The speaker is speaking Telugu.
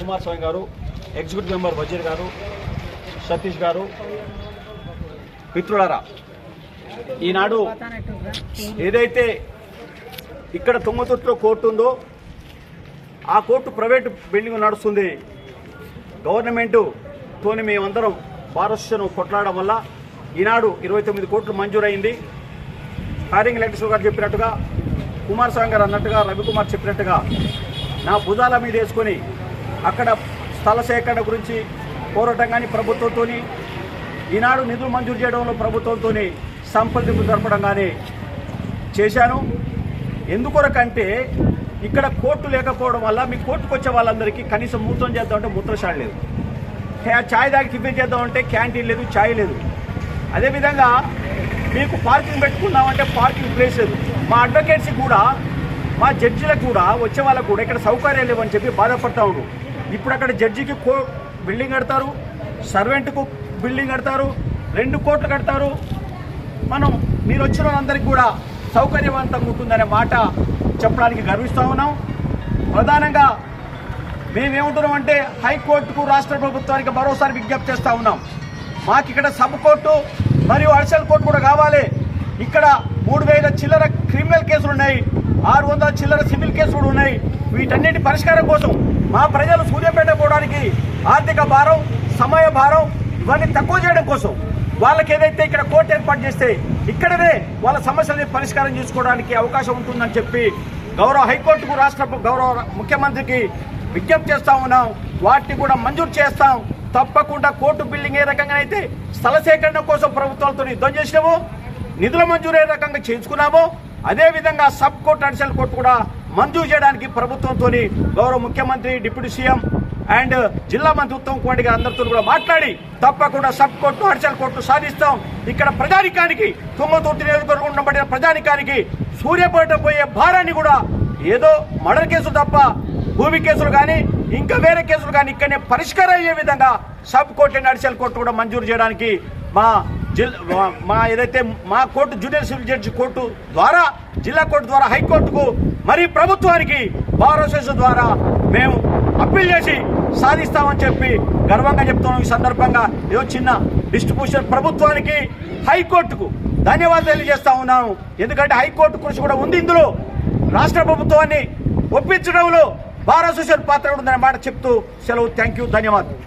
కుమారస్వామి గారు ఎగ్జిక్యూటివ్ మెంబర్ వజీర్ గారు సతీష్ గారు మిత్రులారా ఈనాడు ఏదైతే ఇక్కడ తుమ్మతుట్లో కోర్టు ఉందో ఆ కోర్టు ప్రైవేటు బిల్డింగ్ నడుస్తుంది. గవర్నమెంటుతోని మేమందరం పారస్యను కొట్లాడడం వల్ల ఈనాడు ఇరవై తొమ్మిది కోట్లు మంజూరైంది. హారింగ్ వెంకటేశ్వర గారు చెప్పినట్టుగా కుమారస్వామి గారు అన్నట్టుగా రవికుమార్ చెప్పినట్టుగా నా భుజాల మీద వేసుకొని అక్కడ స్థల సేకరణ గురించి పోరాటం కానీ ప్రభుత్వంతో ఈనాడు నిధులు మంజూరు చేయడంలో ప్రభుత్వంతో సంప్రదింపు జరపడం కానీ చేశాను. ఎందుకొరకంటే ఇక్కడ కోర్టు లేకపోవడం వల్ల మీ కోర్టుకు వచ్చే వాళ్ళందరికీ కనీసం మూత్రం చేద్దామంటే మూత్రశాల లేదు. ఛాయ్ దాకా టిఫిన్ చేద్దామంటే క్యాంటీన్ లేదు ఛాయ్ లేదు. అదేవిధంగా మీకు పార్కింగ్ పెట్టుకుందామంటే పార్కింగ్ ప్లేస్ లేదు. మా అడ్వకేట్స్కి కూడా మా జడ్జిలకు కూడా వచ్చే వాళ్ళకు కూడా ఇక్కడ సౌకర్యాలు లేవని చెప్పి బాధపడతా ఉన్నారు. ఇప్పుడు అక్కడ జడ్జికి కో బిల్డింగ్ కడతారు సర్వెంట్కు బిల్డింగ్ కడతారు రెండు కోట్లు కడతారు. మనం మీరు వచ్చిన వాళ్ళందరికీ కూడా సౌకర్యవంతంగా ఉంటుందనే మాట చెప్పడానికి గర్విస్తూ ఉన్నాం. ప్రధానంగా మేమేమంటున్నాం అంటే హైకోర్టుకు రాష్ట్ర ప్రభుత్వానికి మరోసారి విజ్ఞప్తి చేస్తూ ఉన్నాం. మాకు ఇక్కడ సబ్ కోర్టు మరియు అడిషనల్ కోర్టు కూడా కావాలి. ఇక్కడ మూడు వేల చిల్లర క్రిమినల్ కేసులు ఉన్నాయి ఆరు వందల చిల్లర సివిల్ కేసులు కూడా ఉన్నాయి. వీటన్నిటి పరిష్కారం కోసం మా ప్రజలు సూర్యాపేట పోవడానికి ఆర్థిక భారం సమయ భారం ఇవన్నీ తక్కువ చేయడం కోసం వాళ్ళకి ఏదైతే ఇక్కడ కోర్టు ఏర్పాటు చేస్తే ఇక్కడనే వాళ్ళ సమస్యలని పరిష్కారం చేసుకోవడానికి అవకాశం ఉంటుందని చెప్పి గౌరవ హైకోర్టుకు రాష్ట్ర గౌరవ ముఖ్యమంత్రికి విజ్ఞప్తి చేస్తా ఉన్నాం. వాటిని కూడా మంజూరు చేస్తాం. తప్పకుండా కోర్టు బిల్డింగ్ ఏ రకంగా అయితే స్థల సేకరణ కోసం ప్రభుత్వాలతో యుద్ధం చేసినామో నిధుల మంజూరు ఏ రకంగా చేయించుకున్నామో అదేవిధంగా సబ్ కోర్టు అడిషనల్ కోర్టు కూడా మంజూరు చేయడానికి ప్రభుత్వంతో గౌరవ ముఖ్యమంత్రి డిప్యూటీ సీఎం అండ్ జిల్లా మంత్రి ఉత్తమ్ కుమార్ గారు అందరితో కూడా మాట్లాడి తప్పకుండా సబ్ కోర్టు అడిషనల్ కోర్టు సాధిస్తాం. ఇక్కడ ప్రజానికానికి తుమ్మతుర్తి నియోజకవర్గం ఉండబడిన ప్రజానికానికి సూర్యపేట పోయే భారాన్ని కూడా ఏదో మర్డర్ కేసు తప్ప భూమి కేసులు కానీ ఇంకా వేరే కేసులు కానీ ఇక్కడనే పరిష్కారం అయ్యే విధంగా sub court and additional court కూడా మంజూరు చేయడానికి మా జిల్లా మా- ఏదైతే మా court junior civil judge court ద్వారా జిల్లా కోర్టు ద్వారా హైకోర్టుకు మరి ప్రభుత్వానికి బార్ అసోసియేషన్ ద్వారా మేము అప్పీల్ చేసి సాధిస్తామని చెప్పి గర్వంగా చెప్తున్నాం. ఈ సందర్భంగా ఏదో చిన్న డిస్ట్రిబ్యూషన్ ప్రభుత్వానికి హైకోర్టుకు ధన్యవాదాలు తెలియజేస్తా ఉన్నాను. ఎందుకంటే హైకోర్టు కృషి కూడా ఉంది ఇందులో. రాష్ట్ర ప్రభుత్వాన్ని ఒప్పించడంలో బార్ అసోసియేషన్ పాత్ర ఉందన్నమాట ఉందనే మాట చెప్తూ సెలవు. థ్యాంక్ యూ ధన్యవాదాలు.